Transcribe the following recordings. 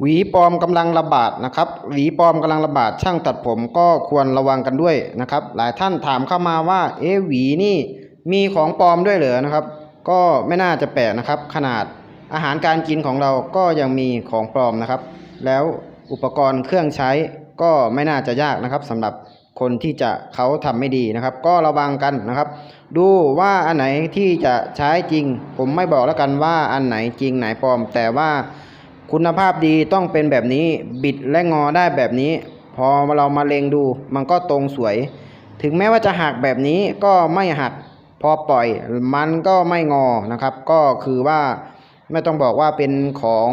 หวีปลอมกำลังระบาดนะครับหวีปลอมกำลังระบาดช่างตัดผมก็ควรระวังกันด้วยนะครับ หลายท่านถามเข้ามาว่าเอ๊หวีนี่มีของปลอมด้วยเหรอนะครับ ก็ไม่น่าจะแปลกนะครับ ขนาดอาหารการกินของเราก็ยังมีของปลอมนะครับ แล้วอุปกรณ์เครื่องใช้ก็ไม่น่าจะยากนะครับสำหรับคนที่จะเขาทำไม่ดีนะครับ ก็ระวังกันนะครับ ดูว่าอันไหนที่จะใช้จริง ผมไม่บอกแล้วกันว่าอันไหนจริงไหนปลอม แต่ว่า คุณภาพดีต้องเป็นแบบนี้บิดและงอได้แบบนี้ พอเรามาเลงดู มันก็ตรงสวย ถึงแม้ว่าจะหักแบบนี้ก็ไม่หักพอปล่อยมันก็ไม่งอนะครับ ก็คือว่าไม่ต้องบอกว่าเป็นของ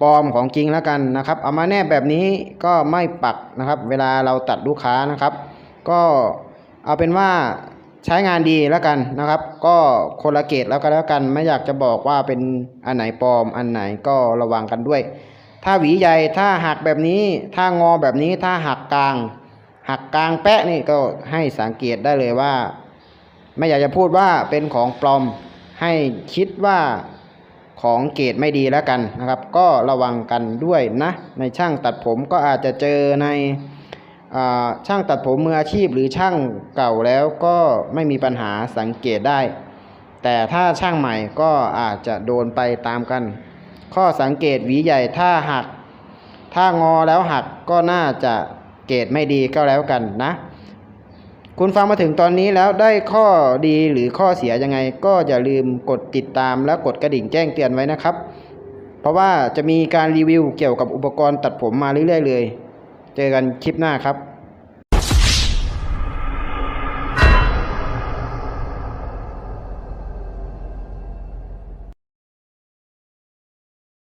ปลอมของจริงแล้วกันนะครับ เอามาแนบแบบนี้ก็ไม่ปักนะครับ เวลาเราตัดลูกค้านะครับ ก็เอาเป็นว่า ใช้งานดีแล้วกันนะครับ ก็คนละเกตแล้วก็แล้วกันไม่อยากจะบอกว่าเป็นอันไหนปลอมอันไหนก็ระวังกันด้วย ถ้าหวีใหญ่ถ้าหักแบบนี้ ถ้างอแบบนี้ถ้าหักกลาง หักกลางแปะนี่ก็ให้สังเกตได้เลยว่า ไม่อยากจะพูดว่าเป็นของปลอมให้คิดว่าของเกรดไม่ดีแล้วกันนะครับ ก็ระวังกันด้วยนะ ในช่างตัดผมก็อาจจะเจอใน ช่างตัดผมมืออาชีพหรือช่างเก่าแล้วก็ไม่มีปัญหาสังเกตได้ แต่ถ้าช่างใหม่ก็อาจจะโดนไปตามกัน ข้อสังเกตหวีใหญ่ถ้าหัก ถ้างอแล้วหักก็น่าจะเกรดไม่ดีก็แล้วกันนะ คุณฟังมาถึงตอนนี้แล้วได้ข้อดีหรือข้อเสียยังไง ก็อย่าลืมกดติดตามและกดกระดิ่งแจ้งเตือนไว้นะครับ เพราะว่าจะมีการรีวิวเกี่ยวกับอุปกรณ์ตัดผมมาเรื่อยๆเลย เจอกันคลิปหน้าครับ